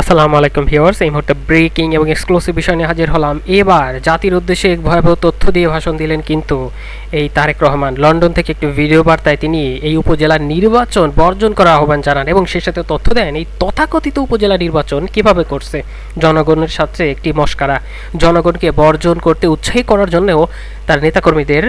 আসসালামু আলাইকুম ভিউয়ার্স, এই মুহূর্তে ব্রেকিং এবং এক্সক্লুসিভ বিষয় নিয়ে হাজির হলাম। এবার জাতির উদ্দেশ্যে এক ভয়াবহ তথ্য দিয়ে ভাষণ দিলেন কিন্তু এই তারেক রহমান। লন্ডন থেকে একটি ভিডিও বার্তায় তিনি এই উপজেলার নির্বাচন বর্জন করার আহ্বান জানান এবং সে সাথে তথ্য দেন, এই তথাকথিত উপজেলা নির্বাচন কীভাবে করছে? জনগণের সাথে একটি মস্কারা। জনগণকে বর্জন করতে উৎসাহী করার জন্যও তার নেতাকর্মীদের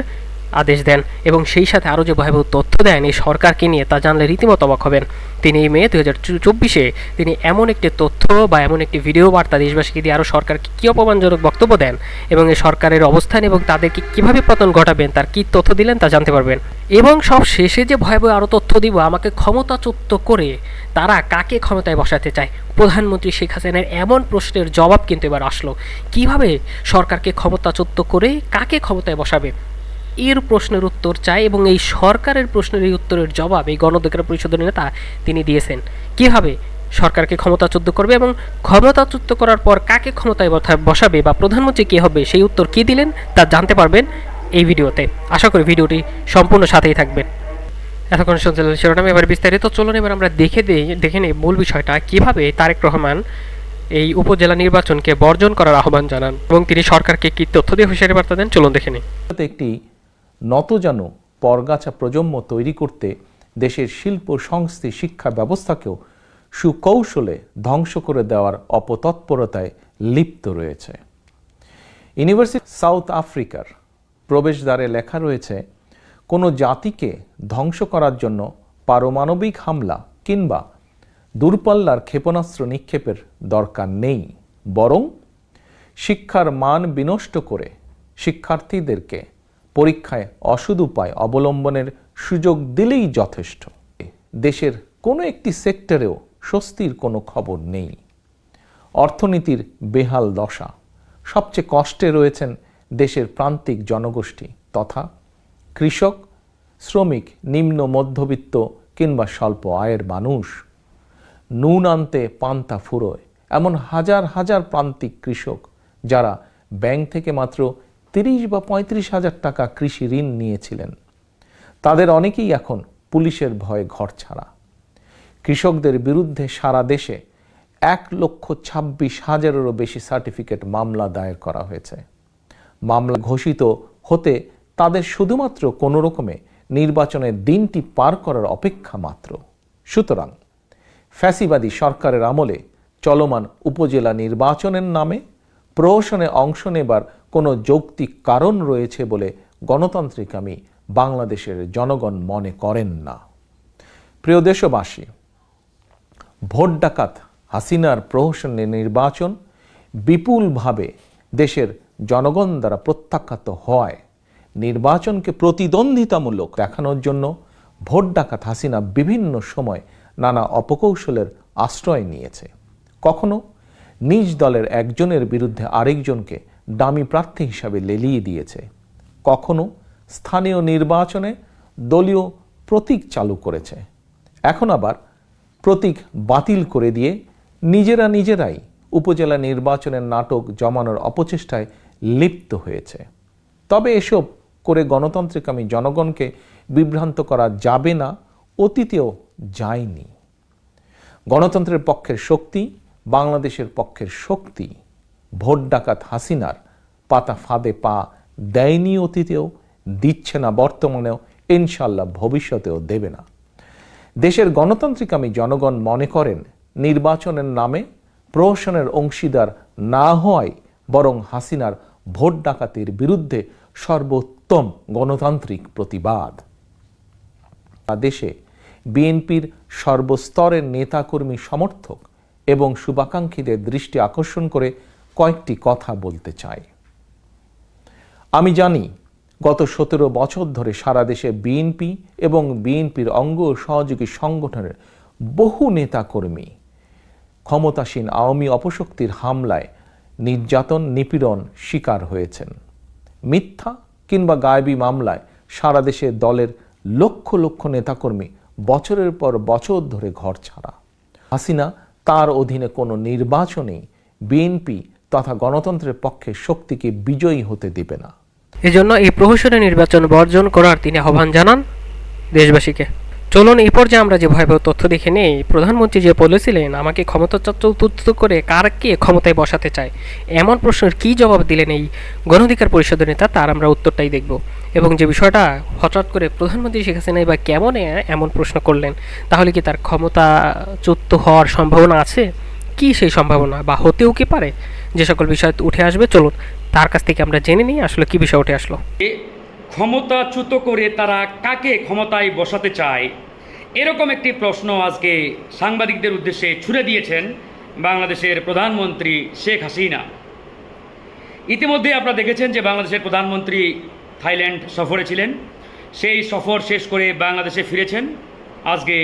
আদেশ দেন এবং সেই সাথে আরও যে ভয়াবহ তথ্য দেন, এই সরকারকে নিয়ে তা জানলে রীতিমতো অবাক হবেন। তিনি এই মে দু হাজার চব্বিশে তিনি এমন একটি তথ্য বা এমন একটি ভিডিও বার্তা দেশবাসীকে দিয়ে আরও সরকারকে কী অপমানজনক বক্তব্য দেন এবং এই সরকারের অবস্থান এবং তাদেরকে কীভাবে পতন ঘটাবেন, তার কী তথ্য দিলেন তা জানতে পারবেন। এবং সব শেষে যে ভয়াবহ আরও তথ্য দিব, আমাকে ক্ষমতাচ্যুত করে তারা কাকে ক্ষমতায় বসাতে চায়? প্রধানমন্ত্রী শেখ হাসিনার এমন প্রশ্নের জবাব কিন্তু এবার আসলো। কীভাবে সরকারকে ক্ষমতাচ্যুত করে কাকে ক্ষমতায় বসাবে? এর প্রশ্নের উত্তর চাই এবং এই সরকারের প্রশ্নের এই উত্তরের জবাব এই গণঅধিকার পরিষদের নেতা তিনি দিয়েছেন। কীভাবে? সরকারকে ক্ষমতাচ্যুত করবে এবং ক্ষমতাচ্যুত করার পর কাকে ক্ষমতায় বসা- বসাবে বা প্রধানমন্ত্রী কে হবে সেই উত্তর কী দিলেন তা জানতে পারবেন এই ভিডিওতে। আশা করি ভিডিওটি সম্পূর্ণ সাথেই থাকবেন এতক্ষণ শুনছিলেন শিরোনামে, এবার বিস্তারিত। চলুন, এবার আমরা দেখে দিই দেখে নিই মূল বিষয়টা। কীভাবে তারেক রহমান এই উপজেলা নির্বাচনকে বর্জন করার আহ্বান জানান এবং তিনি সরকারকে কি তথ্য দিয়ে হুঁশিয়ারি বার্তা দেন? চলুন দেখে নিই। একটি নতজানু পরগাছা প্রজন্ম তৈরি করতে দেশের শিল্প সংস্থি শিক্ষা ব্যবস্থাকেও সুকৌশলে ধ্বংস করে দেওয়ার অপতৎপরতায় লিপ্ত রয়েছে। ইউনিভার্সিটি সাউথ আফ্রিকার প্রবেশদ্বারে লেখা রয়েছে, কোনো জাতিকে ধ্বংস করার জন্য পারমাণবিক হামলা কিংবা দূরপাল্লার ক্ষেপণাস্ত্র নিক্ষেপের দরকার নেই, বরং শিক্ষার মান বিনষ্ট করে শিক্ষার্থীদেরকে পরীক্ষায় অসুদ উপায় অবলম্বনের সুযোগ দিলেই যথেষ্ট। দেশের কোনো একটি সেক্টরেও স্বস্তির কোনো খবর নেই। অর্থনীতির বেহাল দশা। সবচেয়ে কষ্টে রয়েছেন দেশের প্রান্তিক জনগোষ্ঠী তথা কৃষক, শ্রমিক, নিম্ন মধ্যবিত্ত কিংবা স্বল্প আয়ের মানুষ। নুন আনতে পান্তা ফুরোয় এমন হাজার হাজার প্রান্তিক কৃষক যারা ব্যাংক থেকে মাত্র তিরিশ বা পঁয়ত্রিশ হাজার টাকা কৃষি ঋণ নিয়েছিলেন। তাদের অনেকেই এখন পুলিশের ভয়ে ঘর ছাড়া। কৃষকদের বিরুদ্ধে সারা দেশে এক লক্ষ ছাব্বিশ হাজারেরও বেশি সার্টিফিকেট মামলা দায়ের করা হয়েছে। মামলা ঘোষিত হতে তাদের শুধুমাত্র কোনো রকমে নির্বাচনের দিনটি পার করার অপেক্ষা মাত্র। সুতরাং ফ্যাসিবাদী সরকারের আমলে চলমান উপজেলা নির্বাচনের নামে প্রহসনে অংশ নেবার কোনো যৌক্তিক কারণ রয়েছে বলে গণতান্ত্রিক আমি বাংলাদেশের জনগণ মনে করেন না। প্রিয় দেশবাসী, ভোট ডাকাত হাসিনার প্রহসনের নির্বাচন বিপুলভাবে দেশের জনগণ দ্বারা প্রত্যাখ্যাত হয়। নির্বাচনকে প্রতিদ্বন্দ্বিতামূলক দেখানোর জন্য ভোট ডাকাত হাসিনা বিভিন্ন সময় নানা অপকৌশলের আশ্রয় নিয়েছে। কখনো নিজ দলের একজনের বিরুদ্ধে আরেকজনকে দামি প্রার্থী হিসাবে লেলিয়ে দিয়েছে। কখনো স্থানীয় নির্বাচনে দলীয় প্রতীক চালু করেছে। এখন আবার প্রতীক বাতিল করে দিয়ে নিজেরা নিজেরাই উপজেলা নির্বাচনের নাটক জমানোর অপচেষ্টায় লিপ্ত হয়েছে। তবে এসব করে গণতান্ত্রিকামী জনগণকে বিভ্রান্ত করা যাবে না, অতীতেও যায়নি। গণতন্ত্রের পক্ষের শক্তি বাংলাদেশের পক্ষের শক্তি। ভোট ডাকাত হাসিনার পাতা ফাঁদে পা দেয়নি অতীতেও, দিচ্ছে না বর্তমানেও ইনশাল্লাহ ভবিষ্যতেও দেবে না। দেশের গণতান্ত্রিকামী জনগণ মনে করেন, নির্বাচনের নামে প্রহসনের অংশীদার না হওয়ায় বরং হাসিনার ভোট ডাকাতির বিরুদ্ধে সর্বোত্তম গণতান্ত্রিক প্রতিবাদ। দেশে বিএনপির সর্বস্তরের নেতাকর্মী সমর্থক এবং শুভাকাঙ্ক্ষীদের দৃষ্টি আকর্ষণ করে কয়েকটি কথা বলতে চাই। আমি জানি, গত সতেরো বছর ধরে সারা দেশে বিএনপি এবং বিএনপির অঙ্গ সহযোগী সংগঠনের বহু নেতাকর্মী ক্ষমতাসীন আওয়ামী অপশক্তির হামলায় নির্যাতন, নিপীড়ন শিকার হয়েছেন। মিথ্যা কিংবা গায়েবী মামলায় সারা দেশে দলের লক্ষ লক্ষ নেতাকর্মী বছরের পর বছর ধরে ঘর ছাড়া। হাসিনা তার অধীনে কোনো নির্বাচনেই বিএনপি তথা গণতন্ত্রের পক্ষে শক্তিকে বিজয়ী হতে দেবে না। এজন্য এই প্রহসনের নির্বাচন বর্জন করার তিনি আহ্বান জানান দেশবাসীকে। চলুন, এই পর্যায়ে আমরা যে ভয়াবহ তথ্য দেখে নেই, প্রধানমন্ত্রী যে বলেছিলেন, আমাকে ক্ষমতাচ্যুত করে কারকে ক্ষমতায় বসাতে চায়, এমন প্রশ্নের কী জবাব দিলেন এই গণঅধিকার পরিষদের নেতা, তার আমরা উত্তরটাই দেখব। এবং যে বিষয়টা হঠাৎ করে প্রধানমন্ত্রী শেখ হাসিনাই বা কেমন এমন প্রশ্ন করলেন, তাহলে কি তার ক্ষমতাচ্যুত হওয়ার সম্ভাবনা আছে? কি সেই সম্ভাবনা বা হতেও কি পারে? যে সকল বিষয় উঠে আসবে, চলুন তার কাছ থেকে আমরা জেনে নিই আসলে কি বিষয় উঠে আসলো। ক্ষমতাচ্যুত করে তারা কাকে ক্ষমতায় বসাতে চায়? এরকম একটি প্রশ্ন আজকে সাংবাদিকদের উদ্দেশ্যে ছুড়ে দিয়েছেন বাংলাদেশের প্রধানমন্ত্রী শেখ হাসিনা। ইতিমধ্যে আপনারা দেখেছেন যে বাংলাদেশের প্রধানমন্ত্রী থাইল্যান্ড সফরে ছিলেন। সেই সফর শেষ করে বাংলাদেশে ফিরেছেন। আজকে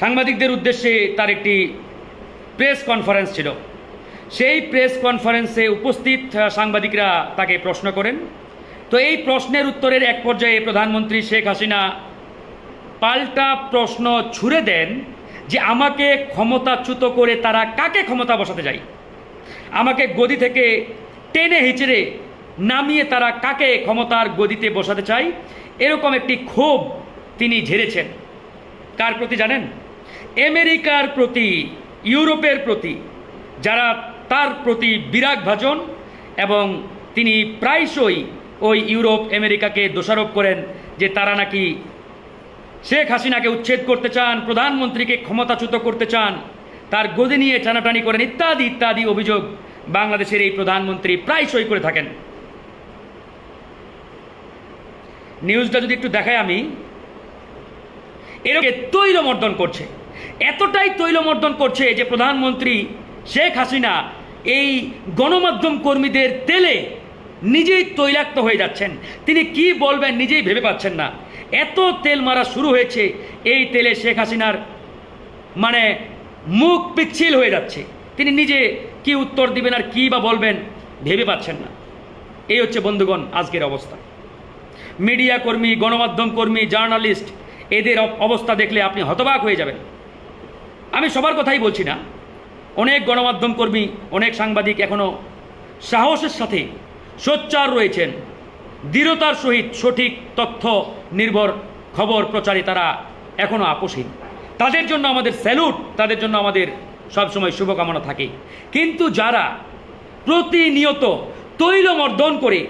সাংবাদিকদের উদ্দেশ্যে তার একটি প্রেস কনফারেন্স ছিল। সেই প্রেস কনফারেন্সে উপস্থিত সাংবাদিকরা তাকে প্রশ্ন করেন। তো এই প্রশ্নের উত্তরের এক পর্যায়ে প্রধানমন্ত্রী শেখ হাসিনা পাল্টা প্রশ্ন ছুড়ে দেন যে আমাকে ক্ষমতাচ্যুত করে তারা কাকে ক্ষমতা বসাতে যায়? আমাকে গদি থেকে টেনে হিচড়ে নামিয়ে তারা কাকে ক্ষমতার গদিতে বসাতে চায়? এরকম একটি ক্ষোভ তিনি ঝেড়েছেন। কার প্রতি জানেন? আমেরিকার প্রতি, ইউরোপের প্রতি, যারা তার প্রতি বিরাগ ভাজন এবং তিনি প্রায়শই ওই ইউরোপ, আমেরিকাকে দোষারোপ করেন যে তারা নাকি শেখ হাসিনাকে উচ্ছেদ করতে চান, প্রধানমন্ত্রীকে ক্ষমতাচ্যুত করতে চান, তার গদি নিয়ে টানাটানি করেন ইত্যাদি ইত্যাদি অভিযোগ বাংলাদেশের এই প্রধানমন্ত্রী প্রায়শই করে থাকেন। নিউজটা যদি একটু দেখাই আমি, এরকম তৈলমর্দন করছে। এতটাই তৈলমর্দন করছে যে প্রধানমন্ত্রী শেখ হাসিনা এই গণমাধ্যম কর্মীদের তেলে নিজেই তৈলাক্ত হয়ে যাচ্ছেন। তিনি কি বলবেন নিজেই ভেবে পাচ্ছেন না। এত তেল মারা শুরু হয়েছে, এই তেলে শেখ হাসিনার মানে মুখ পিচ্ছিল হয়ে যাচ্ছে। তিনি নিজে কি উত্তর দিবেন আর কি বা বলবেন ভেবে পাচ্ছেন না। এই হচ্ছে বন্ধুগণ আজকের অবস্থা। মিডিয়া কর্মী, গণমাধ্যম কর্মী, জার্নালিস্ট, এদের অব- অবস্থা দেখলে আপনি হতবাক হয়ে যাবেন। আমি সবার কথাই বলছি না। অনেক গণমাধ্যম কর্মী, অনেক সাংবাদিক এখনও সাহসের সাথে সোচ্চার রয়েছেন। দৃঢ়তার সহিত সঠিক তথ্য নির্ভর খবর প্রচারে তারা এখনও আপোষহীন। তাদের জন্য আমাদের স্যালুট, তাদের জন্য আমাদের সবসময় শুভকামনা থাকে। কিন্তু যারা প্রতিনিয়ত তৈলমর্দন করে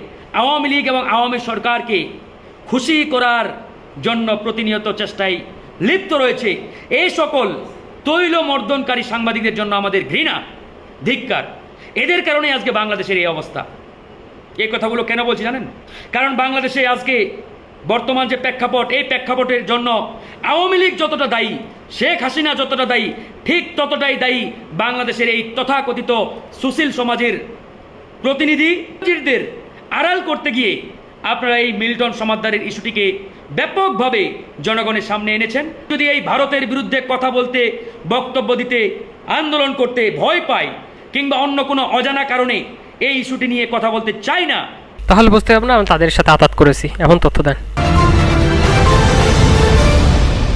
আওয়ামী লীগ এবং আওয়ামী সরকারকে খুশি করার জন্য প্রতিনিয়ত চেষ্টায় লিপ্ত রয়েছে এই সকল তৈলমর্দনকারী সাংবাদিকদের জন্য আমাদের ঘৃণা, ধিক্কার। এদের কারণে আজকে বাংলাদেশের এই অবস্থা। এই কথাগুলো কেন বলছি জানেন? কারণ বাংলাদেশে আজকে বর্তমান যে প্রেক্ষাপট, এই প্রেক্ষাপটের জন্য আওয়ামী লীগ যতটা দায়ী, শেখ হাসিনা যতটা দায়ী, ঠিক ততটাই দায়ী বাংলাদেশের এই তথাকথিত সুশীল সমাজের প্রতিনিধিদের আড়াল করতে গিয়ে আপনারা এই মিল্টন সমাদদারের ইস্যুটিকে ব্যাপকভাবে জনগণের সামনে এনেছেন। যদি এই ভারতের বিরুদ্ধে কথা বলতে, বক্তব্য দিতে, আন্দোলন করতে ভয় পায়, কিংবা অন্য কোনো অজানা কারণে এই ইস্যুটি নিয়ে কথা বলতে চাই না, তাহলে বুঝতে পারব না, আমি তাদের সাথে আতাত করেছি। এমন তথ্য দেন।